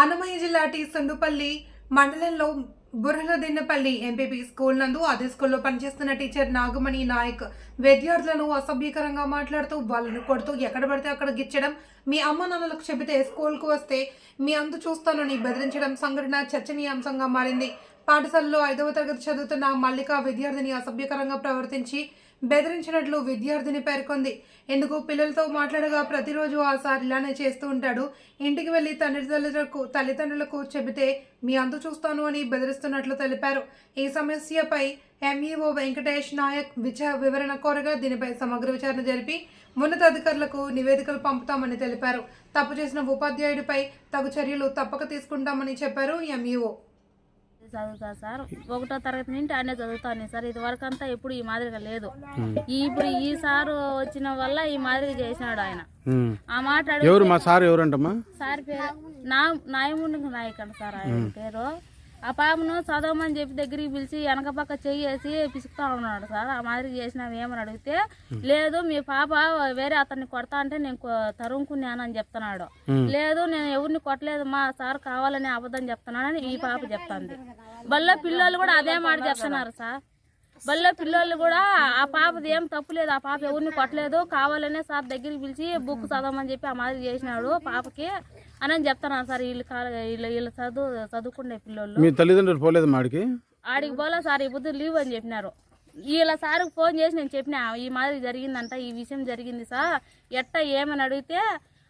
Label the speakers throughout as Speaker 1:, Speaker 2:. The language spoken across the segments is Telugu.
Speaker 1: అన్నమయ్య జిల్లా టీ సండుపల్లి మండలంలో బుర్రలదిన్నపల్లి ఎంపీపీ స్కూల్ నందు అదే స్కూల్లో పనిచేస్తున్న టీచర్ నాగమణి నాయక్ విద్యార్థులను అసభ్యకరంగా మాట్లాడుతూ వాళ్ళను కొడుతూ ఎక్కడ పడితే అక్కడ గిచ్చడం మీ అమ్మ నాన్నలకు చెబితే స్కూల్కు వస్తే మీ అందు చూస్తానని బెదిరించడం సంఘటన చర్చనీయాంశంగా మారింది. పాఠశాలలో ఐదవ తరగతి చదువుతున్న మల్లిక విద్యార్థిని అసభ్యకరంగా ప్రవర్తించి బెదిరించినట్లు విద్యార్థిని పేర్కొంది. ఎందుకు? పిల్లలతో మాట్లాడగా ప్రతిరోజు ఆ సార్ ఇలానే చేస్తూ ఉంటాడు. ఇంటికి వెళ్ళి తల్లిదండ్రులకు తల్లిదండ్రులకు చెబితే మీ అందు చూస్తాను అని బెదిరిస్తున్నట్లు తెలిపారు. ఈ సమస్యపై ఎంఈఓ వెంకటేష్ నాయక్ విచార వివరణ కోరగా దీనిపై సమగ్ర విచారణ జరిపి ఉన్నతాధికారులకు నివేదికలు పంపుతామని తెలిపారు. తప్పు చేసిన ఉపాధ్యాయుడిపై తగు చర్యలు తప్పక తీసుకుంటామని చెప్పారు ఎంఈఓ.
Speaker 2: చదువుతా సార్. ఒకటో తరగతి నుండి ఆడనే చదువుతాను సార్. ఇది వరకు అంతా ఎప్పుడు ఈ మాదిరిగా లేదు. ఈ ఇప్పుడు ఈ సారు వచ్చిన వల్ల ఈ మాదిరిగా చేసినాడు ఆయన. ఆ మాట అడిగి
Speaker 3: ఎవరు మా సార్ ఎవరంటమ్మా?
Speaker 2: సార్ పేరు నా నాయముండి నాయక్ సార్ ఆయన పేరు. ఆ పాపను చదవమని చెప్పి దగ్గరికి పిలిచి వెనక పక్క చెయ్యేసి పిసుకుతా ఉన్నాడు సార్. ఆ మాదిరి చేసినావు ఏమని అడిగితే లేదు మీ పాప వేరే అతన్ని కొడతా అంటే నేను తరుముకున్నానని చెప్తున్నాడు. లేదు నేను ఎవరిని కొట్టలేదు మా సార్ కావాలని అబద్ధం చెప్తున్నానని ఈ పాప చెప్తాంది. బల్ల పిల్లలు కూడా అదే మాట చెప్తున్నారు సార్. బల్ల పిల్లలు కూడా ఆ పాపది ఏం తప్పు లేదు ఆ పాప ఎవరిని కొట్టలేదు కావాలనే సార్ దగ్గరికి పిలిచి బుక్ చదవమని చెప్పి ఆ మాదిరి చేసినాడు పాపకి. అని అని చెప్తున్నాను సార్ వీళ్ళు కాల- వీళ్ళు వీళ్ళు చదువు చదువుకునే పిల్లోళ్ళు.
Speaker 3: మీ తల్లిదండ్రులు పోలేదు మాడికి
Speaker 2: ఆడికి? పోలే సార్ ఈ పొద్దు లీవ్ అని చెప్పినారు. వీళ్ళ సార్కి ఫోన్ చేసి నేను చెప్పిన ఈ మాదిరి జరిగిందంట ఈ విషయం జరిగింది సార్. ఎట్ట ఏమని అడిగితే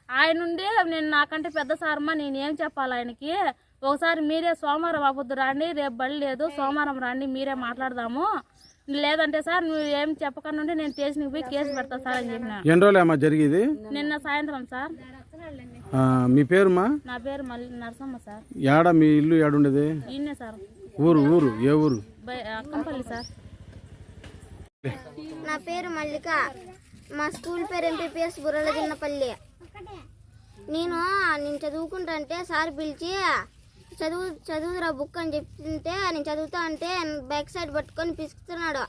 Speaker 2: ఆయన నుండి నేను నాకంటే పెద్ద సారమ్మా నేను ఏం చెప్పాలి ఆయనకి? ఒకసారి మీరే సోమవారం అవ్వద్దు రాండి రేపు బడి లేదు సోమవారం రండి మీరే మాట్లాడదాము. లేదంటే సార్ నువ్వు ఏం చెప్పకుండా నేను స్టేషన్కి పోయి కేసు పెడతా సార్ అని చెప్పిన.
Speaker 3: ఎన్ని రోజులు జరిగేది?
Speaker 2: నిన్న సాయంత్రం సార్.
Speaker 3: మీ పేరుమా?
Speaker 2: నా పేరు మల్లి నరసమ్మ సార్.
Speaker 3: యాడ మీ ఇల్లు ఏడుండేది
Speaker 2: ఈయనే సార్.
Speaker 3: ఊరు ఊరు ఏ ఊరు?
Speaker 2: అక్కంపల్లి సార్.
Speaker 4: నా పేరు మల్లిక. మా స్కూల్ పేరు ఎంపీపీఎస్ బుర్రలగిన్నపల్లి. నేను నేను చదువుకుంటా అంటే సార్ పిలిచి చదువు చదువురా బుక్ అని చెప్తుంటే నేను చదువుతా అంటే బ్యాక్ సైడ్ పట్టుకొని పిసుకుతున్నాడు.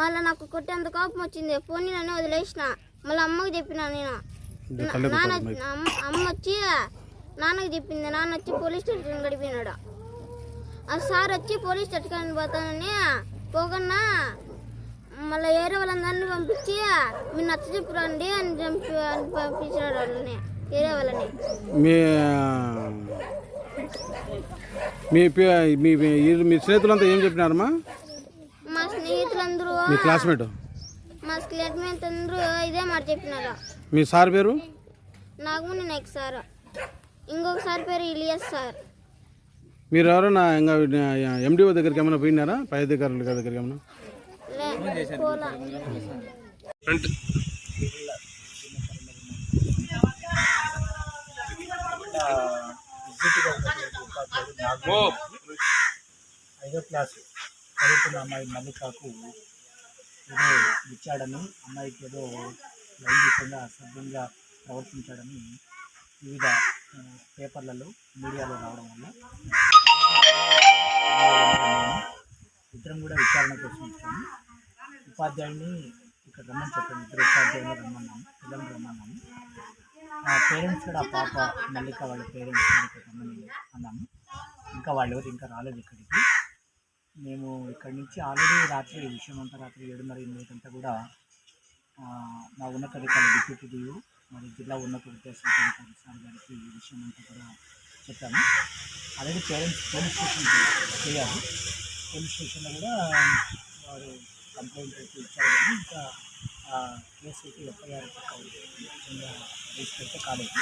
Speaker 4: మళ్ళీ నాకు కొట్టేంత కోపం వచ్చింది. ఫోన్ నన్ను వదిలేసిన. మళ్ళీ అమ్మకి చెప్పిన నేను. నాన్న అమ్మ వచ్చి నాన్నకి చెప్పింది నాన్న వచ్చి పోలీస్ స్టేషన్ గడిపినాడు ఆ సార్ వచ్చి పోలీస్ స్టేషన్ పోతానని పోకన్నా మళ్ళీ వేరే వాళ్ళందరినీ పంపించి మీరు నచ్చ చెప్పు రండి అని చంపి అని పంపించాడు వాళ్ళని వేరే వాళ్ళని.
Speaker 3: మీ మీ మీ మీ స్నేహితులంతా ఏం చెప్పినారమ్మా?
Speaker 4: మా స్నేహితులందరూ
Speaker 3: మీ క్లాస్మేట్
Speaker 4: మా స్లేట్మేట్ అందరూ ఇదే మాట చెప్పినారు.
Speaker 3: మీ సార్ పేరు?
Speaker 4: నాగముని నాయక్ సార్. ఇంకొక సార్ పేరు ఇలియస్ సార్.
Speaker 3: మీరు ఎవరైనా ఇంకా ఎండిఓ దగ్గరికి ఏమైనా పోయినారా? పై అధికారుల దగ్గరికి ఏమైనా
Speaker 4: లే పోలా.
Speaker 5: ఐదో క్లాసు చదువుతున్న అమ్మాయి మల్లికకు ఏదో ఇచ్చాడని అమ్మాయికి ఏదో లైంగికంగా అసభ్యంగా ప్రవర్తించాడని వివిధ పేపర్లలో మీడియాలో రావడం వల్ల. ఇద్దరం కూడా విచారణ కోసం వచ్చాము. ఉపాధ్యాయుడిని ఇక్కడ రమ్మని చెప్పాను ఇద్దరు ఉపాధ్యాయులు రమ్మన్నాము. పిల్లలు రమ్మన్నాము. ఆ పేరెంట్స్ కూడా పాప మల్లిక వాళ్ళ పేరెంట్స్ రమ్మని అన్నాము. ఇంకా వాళ్ళు ఎవరు ఇంకా రాలేదు ఇక్కడికి. మేము ఇక్కడి నుంచి ఆల్రెడీ రాత్రి విషయం అంతా రాత్రి ఏడున్నర ఎనిమిది గంట కూడా మా ఉన్నతాధికారి డిప్యూటీ డిఓ మరి జిల్లా ఉన్నత విద్యాశాఖాధికారి సార్ గారికి ఈ విషయం అంతా కూడా చెప్పాము. అలాగే పేరెంట్స్ పోలీస్ స్టేషన్ చేయాలి. పోలీస్ స్టేషన్లో కూడా వారు కంప్లైంట్ అయితే ఇచ్చారు కానీ ఇంకా కేసు అయితే ఎఫ్ఐఆర్ అయితే రిజిస్టర్ అయితే కాలేదు.